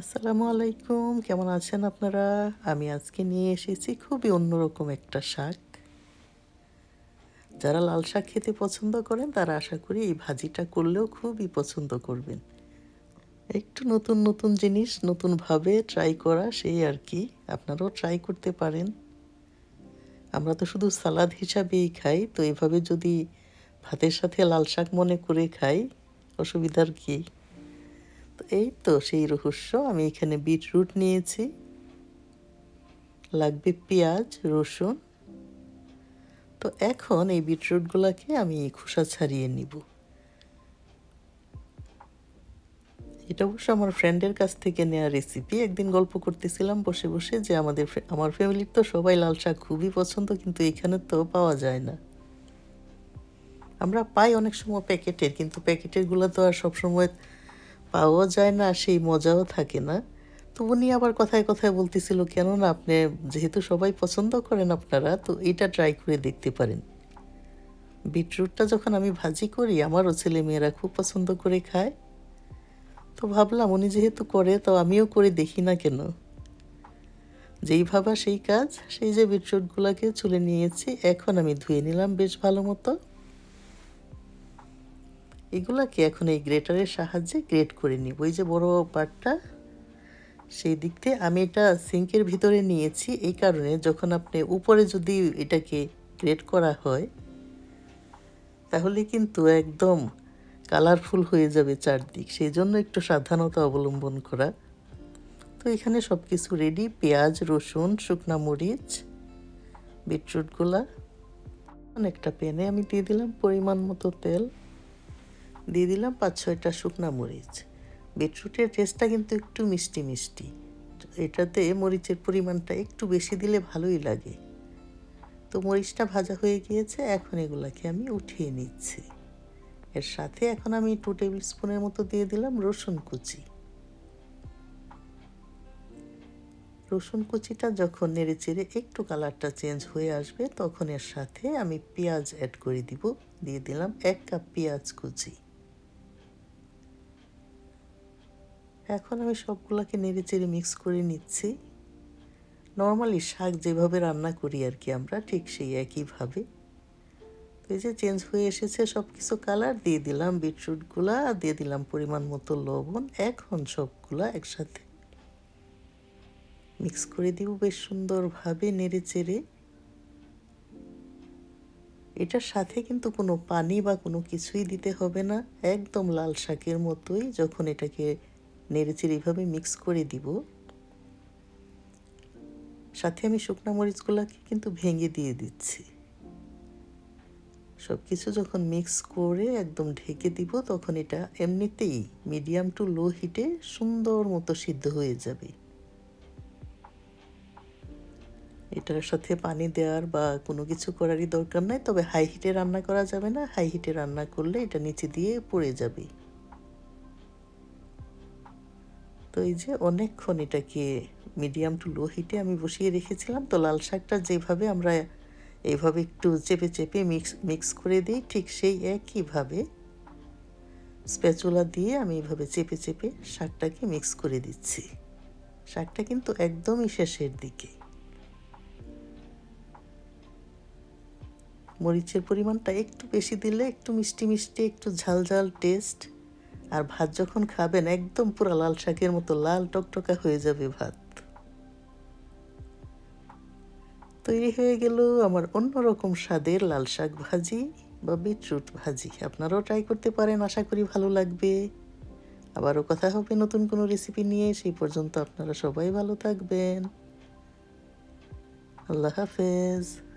আসসালামু আলাইকুম। কেমন আছেন আপনারা? আমি আজকে নিয়ে এসেছি খুবই অন্যরকম একটা শাক। যারা লাল শাক খেতে পছন্দ করেন, তারা আশা করি এই ভাজিটা করলেও খুবই পছন্দ করবেন। একটু নতুন নতুন জিনিস, নতুনভাবে ট্রাই করা, সেই আর কি। আপনারাও ট্রাই করতে পারেন। আমরা তো শুধু সালাদ হিসাবেই খাই, তো এভাবে যদি ভাতের সাথে লাল শাক মনে করে খাই, অসুবিধার কী? তো এই তো সেই রহস্য, আমি এখানে বিটরুট নিয়েছি। লাগবে পেঁয়াজ, রসুন। তো এখন এই বিটরুটগুলোকে আমি খোসা ছাড়িয়ে নিব। এটা অবশ্য আমার ফ্রেন্ডের কাছ থেকে নেওয়া রেসিপি একদিন গল্প করতেছিলাম বসে বসে যে আমাদের আমার ফ্যামিলির তো সবাই লাল শাক খুবই পছন্দ, কিন্তু এখানে তো পাওয়া যায় না। আমরা পাই অনেক সময় প্যাকেটের, কিন্তু প্যাকেটের প্যাকেটেরগুলো তো আর সবসময় পাওয়া যায় না, সেই মজাও থাকে না। তো উনি আবার কথায় কথায় বলতেছিল, কেননা আপনি যেহেতু সবাই পছন্দ করেন আপনারা, তো এটা ট্রাই করে দেখতে পারেন। বিটরুটটা যখন আমি ভাজি করি, আমারও ছেলে মেয়েরা খুব পছন্দ করে খায়। তো ভাবলাম, উনি যেহেতু করে, তো আমিও করে দেখি না কেন? যেই ভাবা সেই কাজ, সেই যে বিটরুটগুলোকে চুলে নিয়েছি, এখন আমি ধুয়ে নিলাম বেশ ভালো মতো। এগুলাকে এখন এই গ্রেটারের সাহায্যে গ্রেট করে নিব? ওই যে বড় পাটটা, সেই দিক থেকে আমি এটা সিঙ্কের ভিতরে নিয়েছি এই কারণে যখন আপনি উপরে যদি এটাকে গ্রেট করা হয়, তাহলে কিন্তু একদম কালারফুল হয়ে যাবে চারদিক। সেই জন্য একটু সাবধানতা অবলম্বন করা। তো এখানে সব কিছু রেডি পেঁয়াজ, রসুন, শুকনা মরিচ বিটরুটগুলা অনেকটা প্যানে আমি দিয়ে দিলাম পরিমাণ মতো তেল। দিয়ে দিলাম পাঁচ ছয়টা শুকনা মরিচ। বিটরুটের টেস্টটা কিন্তু একটু মিষ্টি মিষ্টি। এটাতে মরিচের পরিমাণটা একটু বেশি দিলে ভালোই লাগে। তো মরিচটা ভাজা হয়ে গিয়েছে, এখন এগুলাকে আমি উঠিয়ে নিচ্ছি। এর সাথে এখন আমি টু টেবিল স্পুনের মতো দিয়ে দিলাম রসুন কুচি। রসুন কুচিটা যখন নেড়ে চেড়ে একটু কালারটা চেঞ্জ হয়ে আসবে, তখন এর সাথে আমি পেঁয়াজ অ্যাড করে দিব। দিয়ে দিলাম এক কাপ পেঁয়াজ কুচি। এখন আমি সবগুলোকে নেড়ে চেড়ে মিক্স করে নিচ্ছি। নর্মালি শাক যেভাবে রান্না করি আর কি আমরা, ঠিক সেই একইভাবে। তো এই যে চেঞ্জ হয়ে এসেছে সব কিছু কালার দিয়ে দিলাম বিটরুটগুলা দিয়ে দিলাম পরিমাণ মতো লবণ, এখন সবগুলা একসাথে মিক্স করে দিব বেশ সুন্দরভাবে নেড়ে চেড়ে। এটার সাথে কিন্তু কোনো পানি বা কোনো কিছুই দিতে হবে না, একদম লাল শাকের মতোই, যখন এটাকে নেড়েচেড়ে এইভাবে মিক্স করে দিব। সাথে আমি শুকনা মরিচগুলোকে কিন্তু ভেঙে দিয়ে দিচ্ছি। সব কিছু যখন মিক্স করে একদম ঢেকে দিব, তখন এটা এমনিতেই মিডিয়াম টু লো হিটে সুন্দর মতো সিদ্ধ হয়ে যাবে। এটার সাথে পানি দেওয়ার বা কোনো কিছু করারই দরকার নাই, তবে হাই হিটে রান্না করা যাবে না। হাই হিটে রান্না করলে এটা নিচে দিয়ে পড়ে যাবে। তো এই যে অনেকক্ষণ এটাকে মিডিয়াম টু লো হিটে আমি বসিয়ে রেখেছিলাম, তো লাল শাকটা যেভাবে আমরা এইভাবে একটু চেপে চেপে মিক্স মিক্স করে দিই, ঠিক সেই একইভাবে স্প্যাচুলা দিয়ে আমি এইভাবে চেপে চেপে শাকটাকে মিক্স করে দিচ্ছি। শাকটা কিন্তু একদমই শেষের দিকে। মরিচের পরিমাণটা একটু বেশি দিলে একটু মিষ্টি মিষ্টি, একটু ঝাল ঝাল টেস্ট আর ভাত যখন খাবেন, একদম পুরো লাল শাকের মতো লাল টকটকা হয়ে যাবে ভাত। তৈরি হয়ে গেল আমার অন্যরকম স্বাদের লাল শাক ভাজি বা বিটরুট ভাজি। আপনারাও ট্রাই করতে পারেন, আশা করি ভালো লাগবে। আবারও কথা হবে নতুন কোনো রেসিপি নিয়ে, সেই পর্যন্ত আপনারা সবাই ভালো থাকবেন। আল্লাহ হাফেজ।